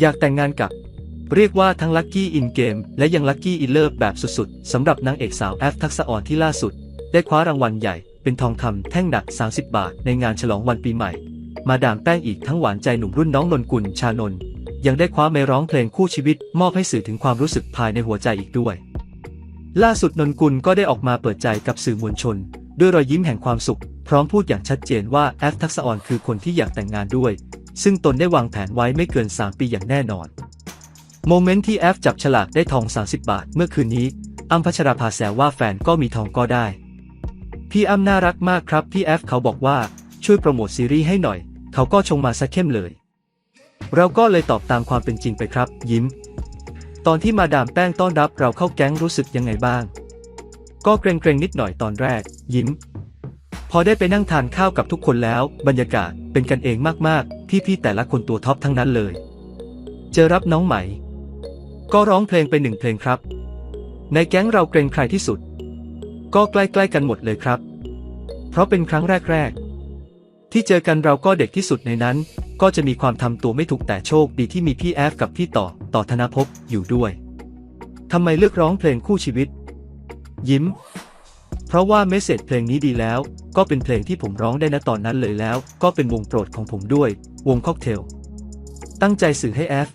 อยากแต่งงานกับ เรียกว่าทั้งลัคกี้อินเกมและยังลัคกี้อินเลิฟแบบสุดๆสำหรับนางเอกสาวแอฟทักษะอ่อนที่ล่าสุด ได้คว้ารางวัลใหญ่เป็นทองคำแท่งหนัก 30 บาท ในงานฉลองวันปีใหม่ มาดามแป้งอีกทั้งหวานใจหนุ่มรุ่นน้องนนกุลชานนท์ยังได้คว้าไม้ร้องเพลงคู่ชีวิต มอบให้สื่อถึงความรู้สึกภายในหัวใจอีกด้วย ล่าสุดนนกุลก็ได้ออกมาเปิดใจกับสื่อมวลชน ด้วยรอยยิ้มแห่งความสุข พร้อมพูดอย่างชัดเจนว่าแอฟทักษะอ่อนคือคนที่อยากแต่งงานด้วย ซึ่งตนได้วางแผนไว้ไม่เกิน 3 ปีอย่างแน่นอน โมเมนต์ที่แอฟจับฉลากได้ทอง 30 บาท เมื่อคืนนี้อ้ำพัชราภาแซวว่าแฟนก็มีทองก็ได้ พี่อ้ำน่ารักมากครับ พี่แอฟเขาบอกว่าช่วยโปรโมทซีรีส์ให้หน่อย เขาก็ชงมาซะเข้มเลย เราก็เลยตอบตามความเป็นจริงไปครับ ยิ้ม ตอนที่มาดามแป้งต้อนรับเราเข้าแก๊งรู้สึกยังไงบ้าง ก็เกรงๆนิดหน่อยตอนแรก ยิ้ม พอได้ไปนั่งทานข้าวกับทุกคนแล้ว บรรยากาศเป็นกันเองมากๆ พี่ๆแต่ละคนตัวท็อปทั้งนั้นเลย เจอรับน้องไหมก็ร้องเพลงไปหนึ่งเพลงครับ ในแก๊งเราเกรงใครที่สุด ก็ใกล้ๆกันหมดเลยครับ เพราะเป็นครั้งแรกๆ ที่เจอกันเราก็เด็กที่สุดในนั้น ก็จะมีความทำตัวไม่ถูกแต่โชคดีที่มีพี่แอฟกับพี่ต่อต่อธนภพอยู่ด้วยทำไมเลือกร้องเพลงคู่ชีวิต ยิ้ม เพราะว่าเมสเซจเพลงนี้ดีแล้ว ก็เป็นเพลงที่ผมร้องได้ณตอนนั้นเลยแล้ว ก็เป็นวงโปรดของผมด้วย วงค็อกเทล ตั้งใจสื่อให้แอฟ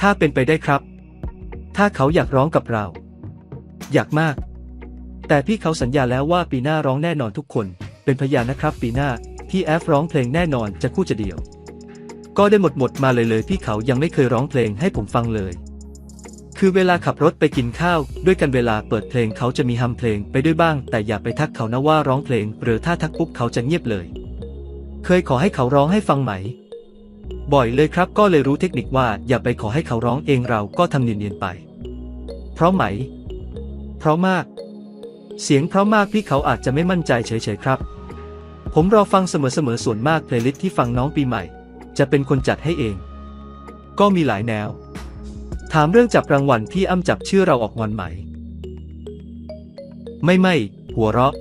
ถ้าเป็นไปได้ครับ ถ้าเขาอยากร้องกับเรา อยากมาก แต่พี่เขาสัญญาแล้วว่าปีหน้าร้องแน่นอนทุกคน เป็นพยานนะครับปีหน้าพี่แอฟร้องเพลงแน่นอนจะคู่จะเดียว ก็ได้หมดหมดมาเลยเลยพี่เขายังไม่เคยร้องเพลงให้ผมฟังเลย คือเวลาขับรถไปกินข้าว ด้วยกันเวลาเปิดเพลงเขาจะมีฮัมเพลงไปด้วยบ้าง แต่อย่าไปทักเขานะว่าร้องเพลง หรือถ้าทักปุ๊บเขาจะเงียบเลย เคยขอให้เขาร้องให้ฟังไหม บ่อยเลยครับก็เลยรู้เทคนิคว่าอย่าไปขอให้เขาร้องเองเราก็ทำเนียนๆไป เพราะไหม เพราะมาก เสียงเพราะมากพี่เขาอาจจะไม่มั่นใจเฉยๆครับ ผมรอฟังเสมอๆส่วนมากเพลย์ลิสต์ที่ฟังน้องปีใหม่ จะเป็นคนจัดให้เอง ก็มีหลายแนว ถามเรื่องจับรางวัลพี่อ้ำจับชื่อเราออกงอนไหม ไม่ไม่ หัวเราะ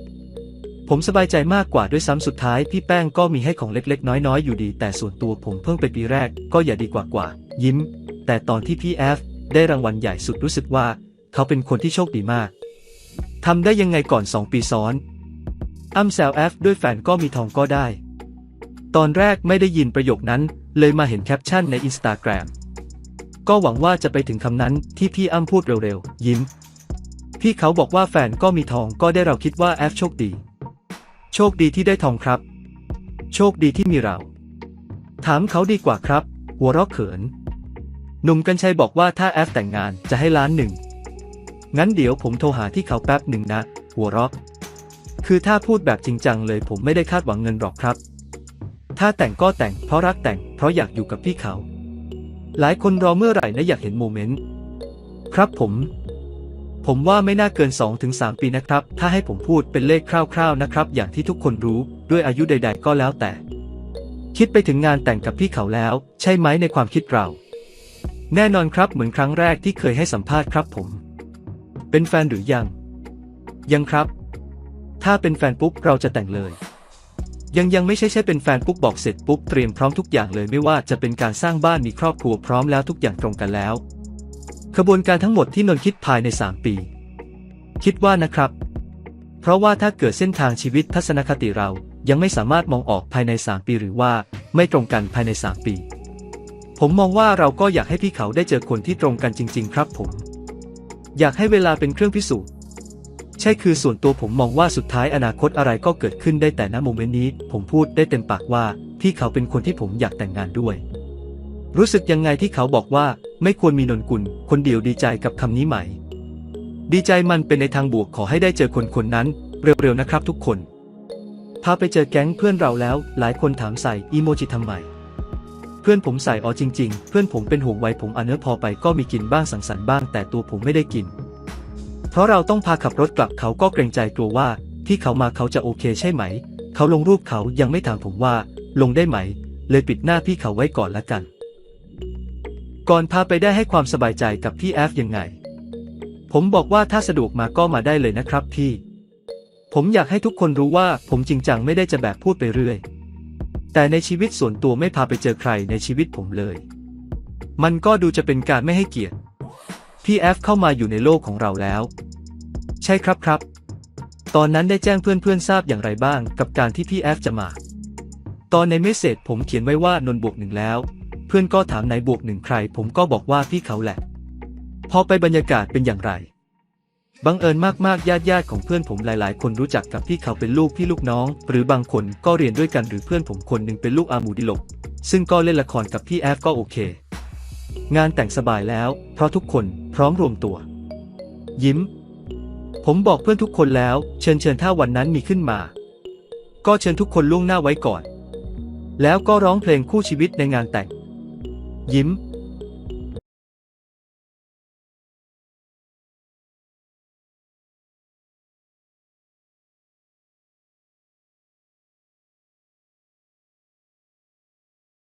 ผมสบายใจมากกว่าด้วยซ้ำสุดท้ายพี่แป้งก็มีให้ของเล็กๆ น้อยๆ อยู่ดี แต่ส่วนตัวผมเพิ่งไปปีแรก ก็อย่าดีกว่ากว่า ยิ้ม แต่ตอนที่พี่แอฟได้รางวัลใหญ่สุดรู้สึกว่า เขาเป็นคนที่โชคดีมากทำได้ยังไงก่อนสองปีซ้อนอ้ำแซวแอฟด้วยแฟนก็มีทองก็ได้ ตอนแรกไม่ได้ยินประโยคนั้น เลยมาเห็นแคปชั่นในอินสตาแกรม ก็หวังว่าจะไปถึงคำนั้นที่พี่อ้ำพูดเร็วๆ ยิ้ม พี่เขาบอกว่าแฟนก็มีทองก็ได้เราคิดว่าแอฟโชคดี โชคดีที่ได้ทองครับ โชคดีที่มีเรา ถามเขาดีกว่าครับ หัวเราะเขิน หนุ่มกัญชัยบอกว่าถ้าแอฟแต่งงานจะให้ล้านหนึ่ง งั้นเดี๋ยวผมโทรหาที่เขาแป๊บหนึ่งนะ หัวเราะ คือถ้าพูดแบบจริงจังเลยผมไม่ได้คาดหวังเงินหรอกครับ ถ้าแต่งก็แต่งเพราะรักแต่งเพราะอยากอยู่กับพี่เขา หลายคนรอเมื่อไหร่นะอยากเห็นโมเมนต์ ครับผม ผมว่าไม่น่าเกิน 2-3 ปีนะครับ ถ้าให้ผมพูดเป็นเลขคร่าวๆนะครับ อย่างที่ทุกคนรู้ด้วยอายุใด ๆ ก็แล้วแต่ คิดไปถึงงานแต่งกับพี่เขาแล้ว ใช่ไหมในความคิดเรา แน่นอนครับเหมือนครั้งแรกที่เคยให้สัมภาษณ์ครับผม เป็นแฟนหรือยัง ยังครับ ถ้าเป็นแฟนปุ๊บเราจะแต่งเลย ยังยังไม่ใช่ใช่เป็นแฟนปุ๊บบอกเสร็จปุ๊บเตรียมพร้อมทุกอย่างเลยไม่ว่าจะเป็นการสร้างบ้านมีครอบครัวพร้อมแล้วทุกอย่างตรงกันแล้วขบวนการทั้งหมดที่นนท์คิดภายใน 3 ปี คิดว่านะครับ เพราะว่าถ้าเกิดเส้นทางชีวิตทัศนคติเรายังไม่สามารถมองออกภายใน 3 ปีหรือว่าไม่ตรงกันภายใน 3 ปี ผมมองว่าเราก็อยากให้พี่เขาได้เจอคนที่ตรงกันจริง ๆ ครับผม อยากให้เวลาเป็นเครื่องพิสูจน์ ใช่คือส่วนตัวผมมองว่าสุดท้ายอนาคตอะไรก็เกิดขึ้นได้แต่ณโมเมนต์นี้ ผมพูดได้เต็มปากว่าพี่เขาเป็นคนที่ผมอยากแต่งงานด้วย รู้สึกยังไงที่เขาบอกว่า ไม่ควรมีนนกุล คนเดียวดีใจกับคำนี้ไหม ดีใจมันเป็นในทางบวกขอให้ได้เจอคนคนนั้น เร็วๆนะครับทุกคนพาไปเจอแก๊งเพื่อนเราแล้ว หลายคนถามใส่อีโมจิทำไมเพื่อนผมใส่อ๋อจริง ๆ เพื่อนผมเป็นห่วงไวผมอันเนื้อพอไปก็มีกินบ้างสังสรรค์บ้างแต่ตัวผมไม่ได้กิน เพราะเราต้องพาขับรถกลับเขาก็เกรงใจกลัวว่า ที่เขามาเขาจะโอเคใช่ไหม เขาลงรูปเขายังไม่ถามผมว่า ลงได้ไหม เลยปิดหน้าพี่เขาไว้ก่อนละกัน ก่อนพาไปได้ให้ความสบายใจกับพี่แอฟยังไง ผมบอกว่าถ้าสะดวกมาก็มาได้เลยนะครับพี่ ผมอยากให้ทุกคนรู้ว่าผมจริงจังไม่ได้จะแบบพูดไปเรื่อย แต่ในชีวิตส่วนตัวไม่พาไปเจอใครในชีวิตผมเลย มันก็ดูจะเป็นการไม่ให้เกียรติ พี่แอฟเข้ามาอยู่ในโลกของเราแล้ว ใช่ครับครับ ตอนนั้นได้แจ้งเพื่อนๆทราบอย่างไรบ้างกับการที่พี่แอฟจะมา ตอนในเมสเซจผมเขียนไว้ว่านนท์บวกหนึ่งแล้ว เพื่อนก็ถามไหนบวกหนึ่งใคร ผมก็บอกว่าพี่เขาแหละ พอไปบรรยากาศเป็นอย่างไร บังเอิญมากๆญาติญาติของเพื่อนผมหลายๆ คนรู้จักกับพี่เขาเป็นลูกพี่ลูกน้อง หรือบางคนก็เรียนด้วยกันหรือเพื่อนผมคนหนึ่งเป็นลูกอาหมูดิลกซึ่งก็เล่นละครกับพี่แอฟก็โอเค งานแต่งสบายแล้ว เพราะทุกคน พร้อมรวมตัว ยิ้ม ผมบอกเพื่อนทุกคนแล้ว เชิญเชิญถ้าวันนั้นมีขึ้นมา ก็เชิญทุกคนล่วงหน้าไว้ก่อน แล้วก็ร้องเพลงคู่ชีวิตในงานแต่ง ยิ้ม